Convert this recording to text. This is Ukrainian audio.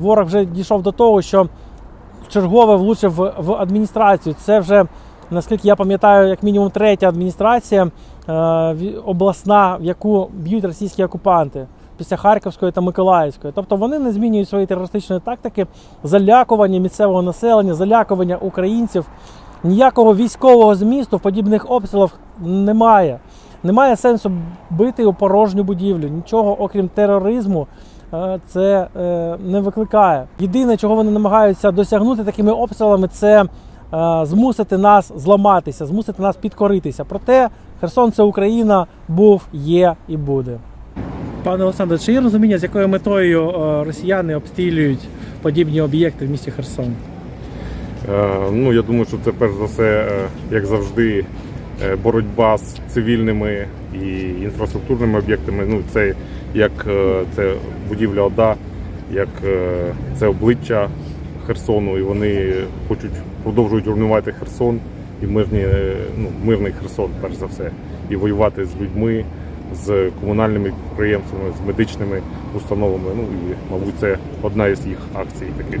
ворог вже дійшов до того, що чергове влучив в, адміністрацію. Це вже, наскільки я пам'ятаю, як мінімум третя адміністрація е, обласна, в яку б'ють російські окупанти. Після Харківської та Миколаївської. Тобто вони не змінюють свої терористичної тактики, залякування місцевого населення, залякування українців. Ніякого військового змісту в подібних обстрілах немає. Немає сенсу бити у порожню будівлю. Нічого, окрім тероризму, це е, не викликає. Єдине, чого вони намагаються досягнути такими обстрілами, це е, змусити нас зламатися, змусити нас підкоритися. Проте Херсон це Україна був, є і буде. Пане Олександре, чи є розуміння, з якою метою е, росіяни обстрілюють подібні об'єкти в місті Херсон? Е, Ну, я думаю, що це перш за все, е, як завжди, е, боротьба з цивільними і інфраструктурними об'єктами. Ну, це як е, це будівля ОДА, як е, це обличчя Херсону, і вони хочуть продовжують руйнувати Херсон і мирні, е, ну, мирний Херсон, перш за все, і воювати з людьми, з комунальними підприємствами, з медичними установами. Ну і, мабуть, це одна із їх акцій таких.